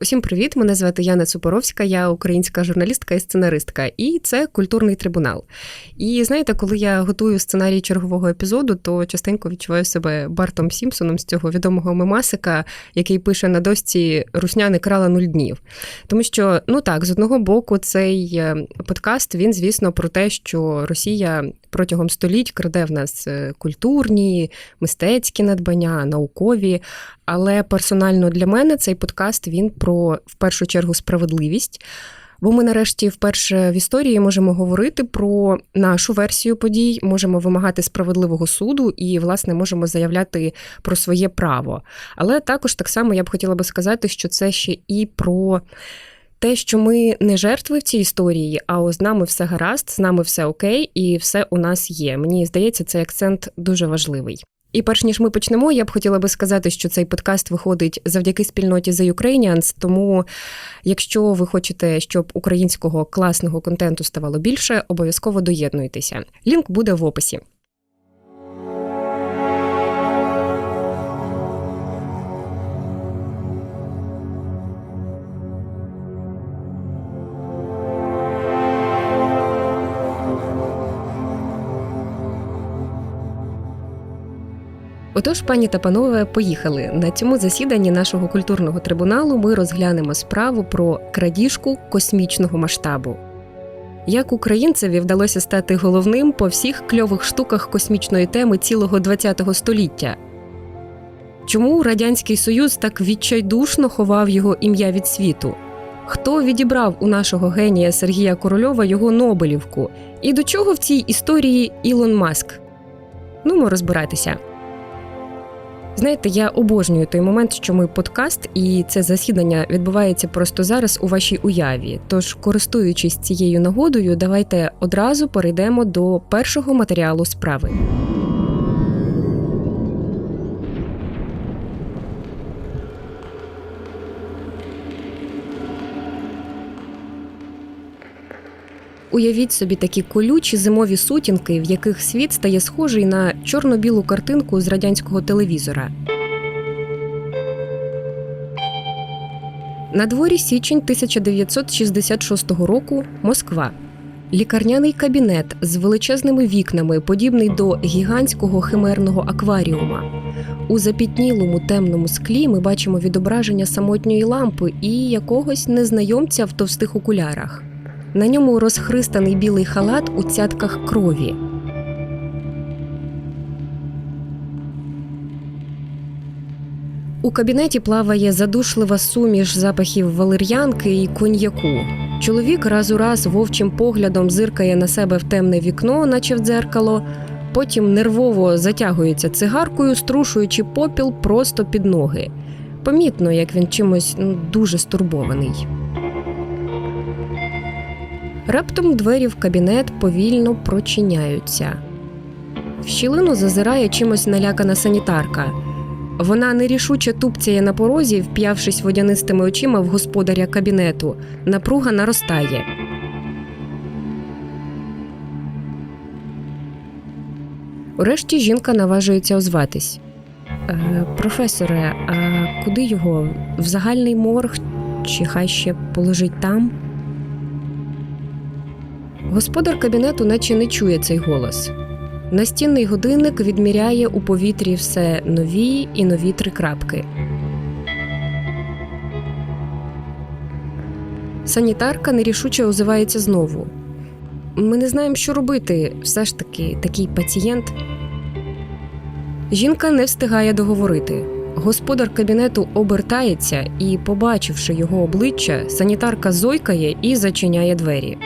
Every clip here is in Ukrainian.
Усім привіт! Мене звати Яна Цупоровська, я українська журналістка і сценаристка, і це культурний трибунал. І знаєте, коли я готую сценарій чергового епізоду, то частенько відчуваю себе Бартом Сімпсоном з цього відомого мемасика, який пише на досці Русня не крала нуль днів. Тому що, ну так, з одного боку, цей е, подкаст він, звісно, про те, що Росія протягом століть краде в нас е, культурні, мистецькі надбання, наукові. Але персонально для мене цей подкаст він про в першу чергу справедливість. Бо ми нарешті вперше в історії можемо говорити про нашу версію подій, можемо вимагати справедливого суду і, власне, можемо заявляти про своє право. Але також так само я б хотіла би сказати, що це ще і про те, що ми не жертви в цій історії, а з нами все гаразд, з нами все окей, і все у нас є. Мені здається, цей акцент дуже важливий. І перш ніж ми почнемо, я б хотіла би сказати, що цей подкаст виходить завдяки спільноті The Ukrainians, Тому, якщо ви хочете, щоб українського класного контенту ставало більше, обов'язково доєднуйтеся. Лінк буде в описі. Отож, пані та панове, поїхали на цьому засіданні нашого культурного трибуналу. Ми розглянемо справу про крадіжку космічного масштабу. Як українцеві вдалося стати головним по всіх кльових штуках космічної теми цілого ХХ століття? Чому Радянський Союз так відчайдушно ховав його ім'я від світу? Хто відібрав у нашого генія Сергія Корольова його Нобелівку? І до чого в цій історії Ілон Маск? Ну, ми розбиратися. Знаєте, я обожнюю той момент, що ми подкаст, і це засідання відбувається просто зараз у вашій уяві. Тож, користуючись цією нагодою, давайте одразу перейдемо до першого матеріалу справи. Уявіть собі такі колючі зимові сутінки, в яких світ стає схожий на чорно-білу картинку з радянського телевізора. На дворі січень 1966 року Москва. Лікарняний кабінет з величезними вікнами, подібний до гігантського химерного акваріума. У запітнілому темному склі ми бачимо відображення самотньої лампи і якогось незнайомця в товстих окулярах. На ньому розхристаний білий халат у цятках крові. У кабінеті плаває задушлива суміш запахів валер'янки і коньяку. Чоловік раз у раз вовчим поглядом зиркає на себе в темне вікно, наче в дзеркало. Потім нервово затягується цигаркою, струшуючи попіл просто під ноги. Помітно, як він чимось ну, дуже стурбований. Раптом двері в кабінет повільно прочиняються. В щілину зазирає чимось налякана санітарка. Вона нерішуче тупцяє на порозі, вп'явшись водянистими очима в господаря кабінету. Напруга наростає. Урешті жінка наважується озватись. «Е, Професоре, а куди його? В загальний морг? Чи хай ще положить там? Господар кабінету наче не чує цей голос. Настінний годинник відміряє у повітрі все нові і нові три крапки. Санітарка нерішуче озивається знову. Ми не знаємо, що робити. Все ж таки, такий пацієнт. Жінка не встигає договорити. Господар кабінету обертається і, побачивши його обличчя, санітарка зойкає і зачиняє двері.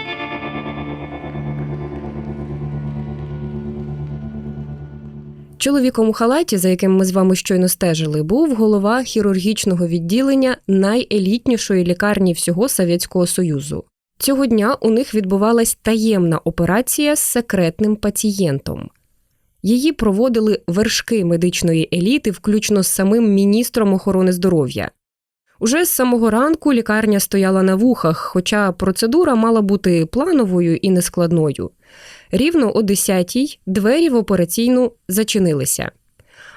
Чоловіком у халаті, за яким ми з вами щойно стежили, був голова хірургічного відділення найелітнішої лікарні всього Совєтського Союзу. Цього дня у них відбувалась таємна операція з секретним пацієнтом. Її проводили вершки медичної еліти, включно з самим міністром охорони здоров'я. Уже з самого ранку лікарня стояла на вухах, хоча процедура мала бути плановою і нескладною. Рівно о 10-й двері в операційну зачинилися.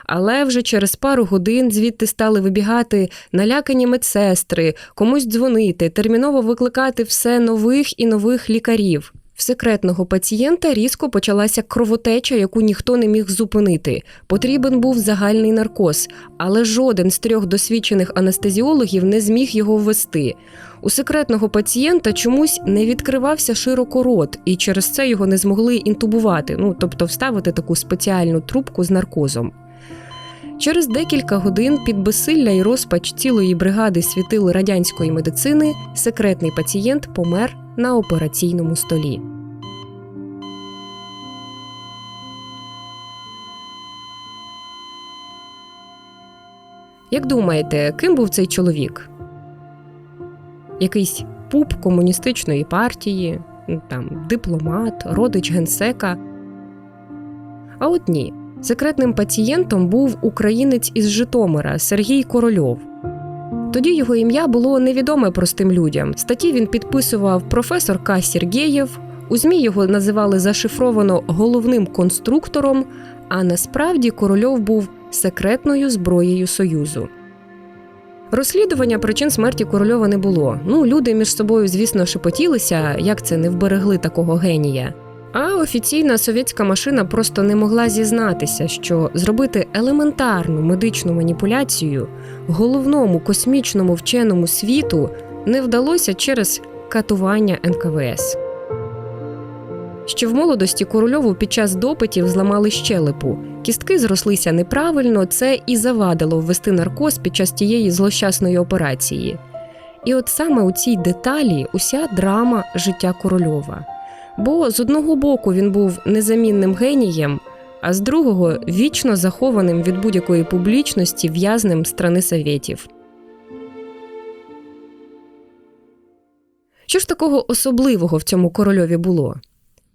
Але вже через пару годин звідти стали вибігати налякані медсестри, комусь дзвонити, терміново викликати все нових і нових лікарів. В секретного пацієнта різко почалася кровотеча, яку ніхто не міг зупинити. Потрібен був загальний наркоз, але жоден з трьох досвідчених анестезіологів не зміг його ввести. У секретного пацієнта чомусь не відкривався широко рот, і через це його не змогли інтубувати, ну тобто вставити таку спеціальну трубку з наркозом. Через декілька годин під безсилля і розпач цілої бригади світил радянської медицини секретний пацієнт помер на операційному столі. Як думаєте, ким був цей чоловік? Якийсь пуп комуністичної партії, там, дипломат, родич генсека. А от ні. Секретним пацієнтом був українець із Житомира Сергій Корольов. Тоді його ім'я було невідоме простим людям. Статті він підписував професор К. Сергєєв. У ЗМІ його називали зашифровано головним конструктором, а насправді корольов був секретною зброєю Союзу. Розслідування причин смерті корольова не було. Ну, люди між собою, звісно, шепотілися, як це не вберегли такого генія. А офіційна совєтська машина просто не могла зізнатися, що зробити елементарну медичну маніпуляцію головному космічному вченому світу не вдалося через катування НКВС. Ще в молодості Корольову під час допитів зламали щелепу. Кістки зрослися неправильно, це і завадило ввести наркоз під час тієї злощасної операції. І от саме у цій деталі уся драма життя Корольова. Бо з одного боку він був незамінним генієм, а з другого вічно захованим від будь-якої публічності в'язнем страни Совєтів. Що ж такого особливого в цьому корольові було?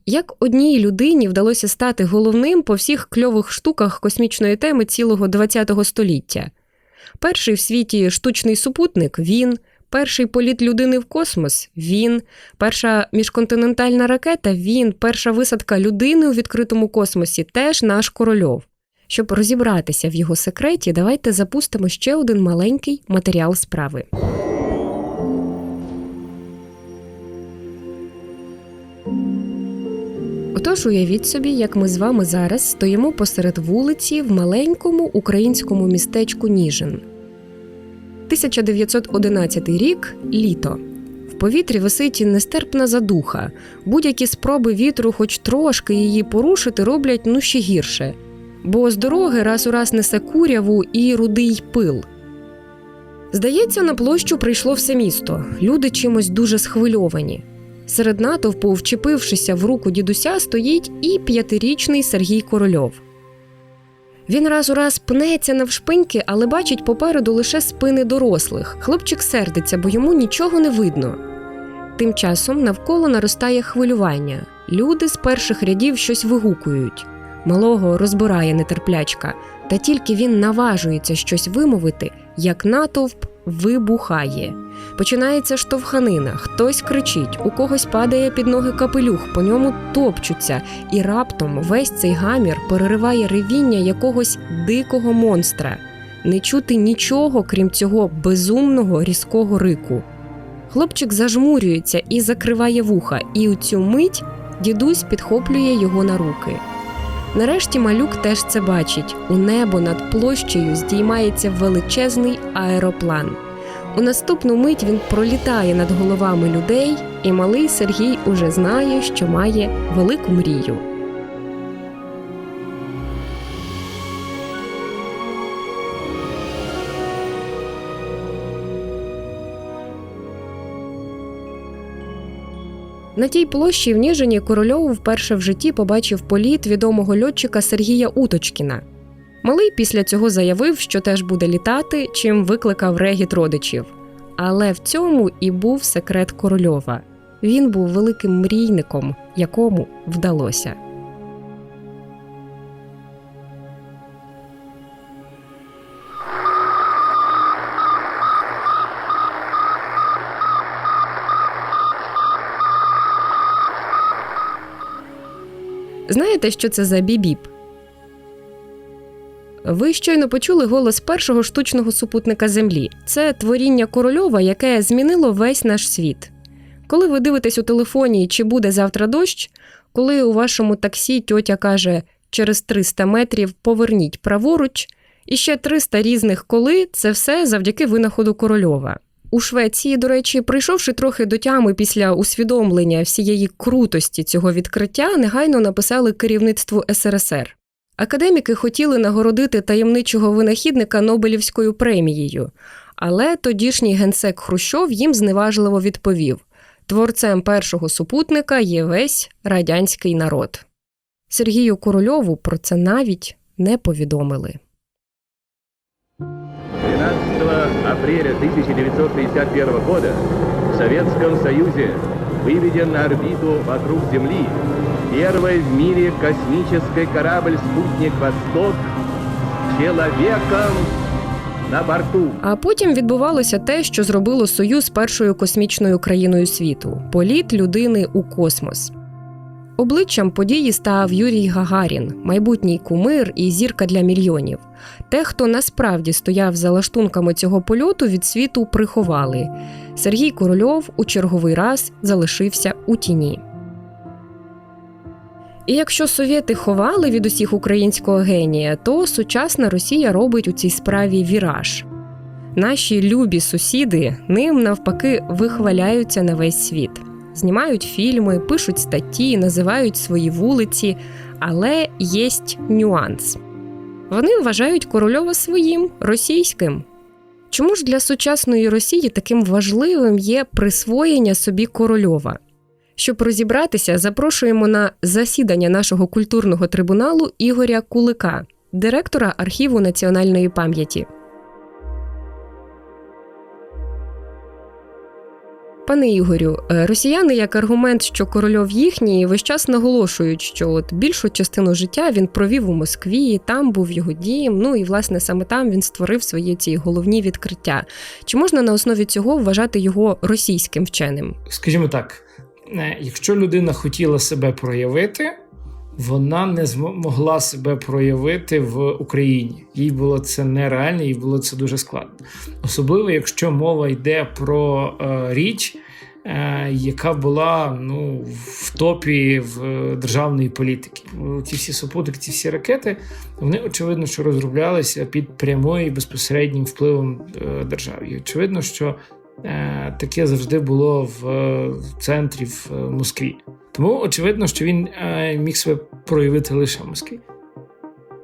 Як одній людині вдалося стати головним по всіх кльових штуках космічної теми цілого ХХ століття? Перший в світі штучний супутник він, перший політ людини в космос він, перша міжконтинентальна ракета він, перша висадка людини у відкритому космосі теж наш корольов. Щоб розібратися в його секреті, давайте запустимо ще один маленький матеріал справи. Отож, уявіть собі, як ми з вами зараз стоїмо посеред вулиці в маленькому українському містечку Ніжин. 1911 рік літо. В повітрі висить нестерпна задуха. Будь-які спроби вітру, хоч трошки її порушити, роблять ну ще гірше. Бо з дороги раз у раз несе куряву і рудий пил. Здається, на площу прийшло все місто. Люди чимось дуже схвильовані. Серед натовпу, вчепившися в руку дідуся, стоїть і п'ятирічний Сергій Корольов. Він раз у раз пнеться навшпиньки, але бачить попереду лише спини дорослих. Хлопчик сердиться, бо йому нічого не видно. Тим часом навколо наростає хвилювання. Люди з перших рядів щось вигукують. Малого розбирає нетерплячка, та тільки він наважується щось вимовити, як натовп вибухає. Починається штовханина, хтось кричить, у когось падає під ноги капелюх, по ньому топчуться, і раптом весь цей гамір перериває ревіння якогось дикого монстра. Не чути нічого, крім цього безумного різкого рику. Хлопчик зажмурюється і закриває вуха, і у цю мить дідусь підхоплює його на руки. Нарешті малюк теж це бачить. У небо над площею здіймається величезний аероплан. У наступну мить він пролітає над головами людей, і малий Сергій уже знає, що має велику мрію. На тій площі в Ніжині Корольов вперше в житті побачив політ відомого льотчика Сергія Уточкіна. Малий після цього заявив, що теж буде літати, чим викликав регіт родичів. Але в цьому і був секрет Корольова. Він був великим мрійником, якому вдалося. Знаєте, що це за бібіп? Ви щойно почули голос першого штучного супутника Землі. Це творіння корольова, яке змінило весь наш світ. Коли ви дивитесь у телефоні, чи буде завтра дощ, коли у вашому таксі тьотя каже через 300 метрів поверніть праворуч, і ще 300 різних коли це все завдяки винаходу корольова. У Швеції, до речі, прийшовши трохи до тями після усвідомлення всієї крутості цього відкриття, негайно написали керівництву СРСР. Академіки хотіли нагородити таємничого винахідника Нобелівською премією, але тодішній генсек Хрущов їм зневажливо відповів: творцем першого супутника є весь радянський народ. Сергію Корольову про це навіть не повідомили. Апреля 1961 года в Советском Союзе выведен на орбиту вокруг Земли первый в мире космический корабль-спутник «Восток» с человеком на борту. А потім відбувалося те, що зробило Союз першою космічною країною світу політ людини у космос. Обличчям події став Юрій Гагарін, майбутній кумир і зірка для мільйонів. Те, хто насправді стояв за лаштунками цього польоту, від світу приховали. Сергій Корольов у черговий раз залишився у тіні. І якщо совєти ховали від усіх українського генія, то сучасна Росія робить у цій справі віраж. Наші любі сусіди ним навпаки вихваляються на весь світ. Знімають фільми, пишуть статті, називають свої вулиці, але єсть нюанс. Вони вважають Корольова своїм російським. Чому ж для сучасної Росії таким важливим є присвоєння собі Корольова? Щоб розібратися, запрошуємо на засідання нашого культурного трибуналу Ігоря Кулика, директора архіву національної пам'яті. Пане Ігорю, е, росіяни як аргумент, що корольов їхній, весь час наголошують, що от більшу частину життя він провів у Москві, там був його дім. Ну і власне саме там він створив свої ці головні відкриття. Чи можна на основі цього вважати його російським вченим? скажімо так, е, якщо людина хотіла себе проявити, вона не змогла себе проявити в Україні. Їй було це нереально, їй було це дуже складно. Особливо, якщо мова йде про е, річ, е, яка була ну, в топі в державної політики. Ці всі супутники, ці всі ракети, вони очевидно, що розроблялися під прямою і безпосереднім впливом е, держави. І очевидно, що таке завжди було в центрі в Москві. Тому очевидно, що він е, міг себе проявити лише в Москві.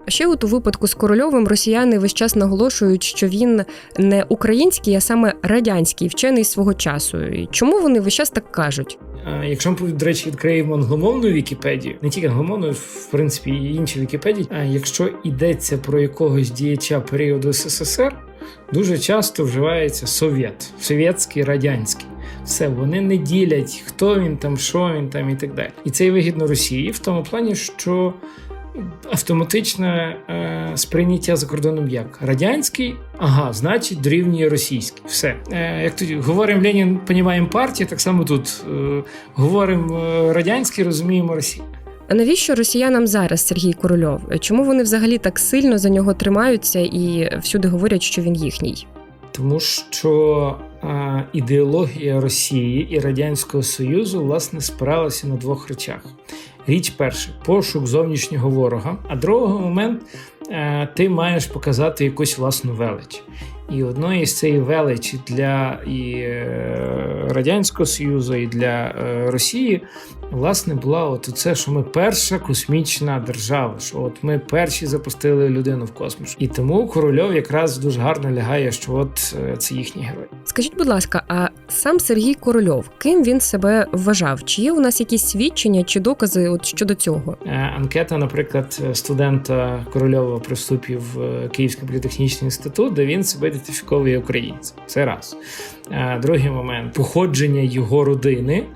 А ще от у випадку з корольовим росіяни весь час наголошують, що він не український, а саме радянський вчений свого часу. І Чому вони весь час так кажуть? Е, Якщо ми, до речі, відкриємо англомовну Вікіпедію, не тільки англомовну, в принципі, і інші Вікіпедії, а якщо йдеться про якогось діяча періоду СССР, дуже часто вживається совєт, совєтський, радянський. Все, вони не ділять, хто він там, що він там і так далі. І це і вигідно Росії в тому плані, що автоматичне е, сприйняття за кордоном як радянський, ага, значить дорівнює російський. Все. Е, як тоді говоримо Ленін, понімаємо партію, так само тут е, говоримо е, радянський, розуміємо Росію. А навіщо росіянам зараз Сергій Корольов? Чому вони взагалі так сильно за нього тримаються і всюди говорять, що він їхній? Тому що е, ідеологія Росії і Радянського Союзу власне спиралася на двох речах. Річ перша пошук зовнішнього ворога, а другий момент е, ти маєш показати якусь власну велич. І одної з цієї величі для і е, Радянського Союзу, і для е, Росії, власне, була от це, що ми перша космічна держава, що от ми перші запустили людину в космос. І тому Корольов якраз дуже гарно лягає, що от е, це їхній герой. Скажіть, будь ласка, а сам Сергій Корольов, ким він себе вважав? Чи є у нас якісь свідчення чи докази от щодо цього? Е, Анкета, наприклад, студента Корольова при вступі в е, Київський політехнічний інститут, де він себе ідентифіковує українцем. Це раз. Е, Другий момент походження його родини,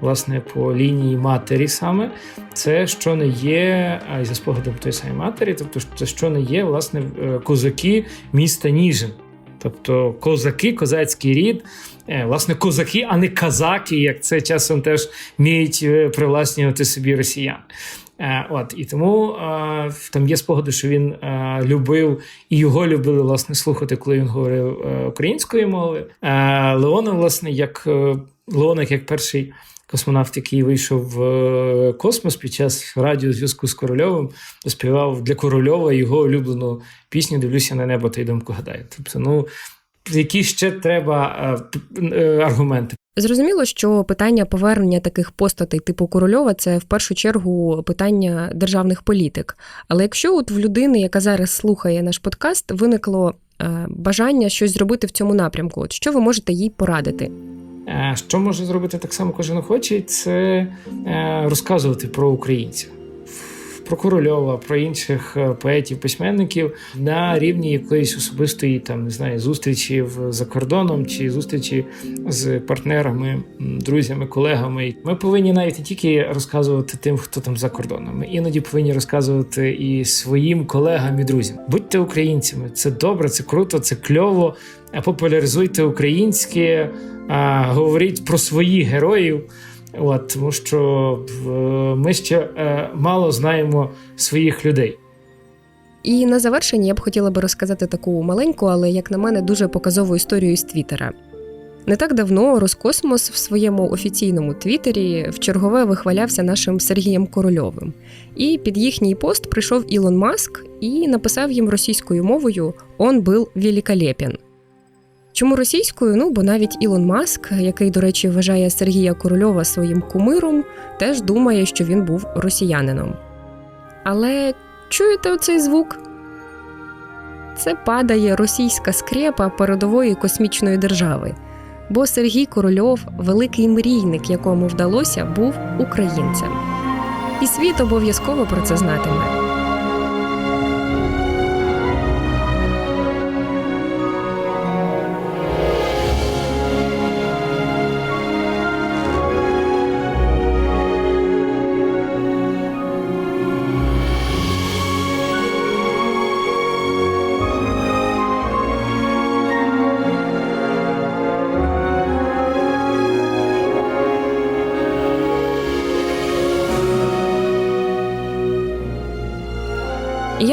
власне, по лінії матері саме, це що не є, а й за спогадом тої самої матері, тобто це що не є, власне, е, козаки міста Ніжин. Тобто козаки, козацький рід, е, власне, козаки, а не казаки, як це часом теж вміють е, привласнювати собі росіян. От і тому там є спогади, що він любив і його любили власне слухати, коли він говорив українською мовою. Леона, власне, як е, як перший космонавт, який вийшов в е, космос під час радіозв'язку з Корольовим, співав для Корольова його улюблену пісню Дивлюся на небо та й думку гадаю. Тобто, ну які ще треба е, е, аргументи. Зрозуміло, що питання повернення таких постатей типу Корольова це в першу чергу питання державних політик. Але якщо от в людини, яка зараз слухає наш подкаст, виникло бажання щось зробити в цьому напрямку, от що ви можете їй порадити? Е, Що може зробити так само кожен охочий, це е, розказувати про українців, про Корольова, про інших е, поетів, письменників на рівні якоїсь особистої там не знаю зустрічі в за кордоном чи зустрічі з партнерами, друзями, колегами. Ми повинні навіть не тільки розказувати тим, хто там за кордоном. Ми іноді повинні розказувати і своїм колегам і друзям. Будьте українцями, це добре, це круто, це кльово. Популяризуйте українське, говоріть про своїх героїв. От, тому що е, ми ще е, мало знаємо своїх людей. І на завершення я б хотіла би розказати таку маленьку, але як на мене, дуже показову історію із Твіттера. Не так давно Роскосмос в своєму офіційному твіттері в чергове вихвалявся нашим Сергієм Корольовим. І під їхній пост прийшов Ілон Маск і написав їм російською мовою Он був великолепен. Чому російською? Ну, бо навіть Ілон Маск, який, до речі, вважає Сергія Корольова своїм кумиром, теж думає, що він був росіянином. Але чуєте оцей звук? Це падає російська скрепа передової космічної держави. Бо Сергій Корольов, великий мрійник, якому вдалося, був українцем. І світ обов'язково про це знатиме.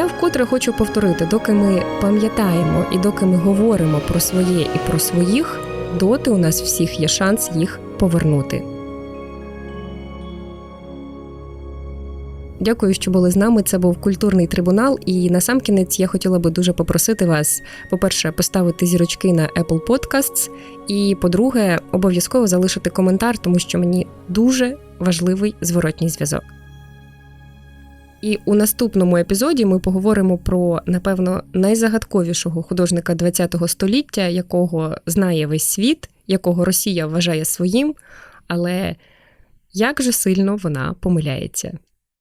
Я вкотре хочу повторити: доки ми пам'ятаємо і доки ми говоримо про своє і про своїх, доти у нас всіх є шанс їх повернути. Дякую, що були з нами. Це був культурний трибунал. І насамкінець я хотіла би дуже попросити вас, по-перше, поставити зірочки на Apple Podcasts, і по-друге, обов'язково залишити коментар, тому що мені дуже важливий зворотній зв'язок. І у наступному епізоді ми поговоримо про, напевно, найзагадковішого художника ХХ століття, якого знає весь світ, якого Росія вважає своїм, але як же сильно вона помиляється.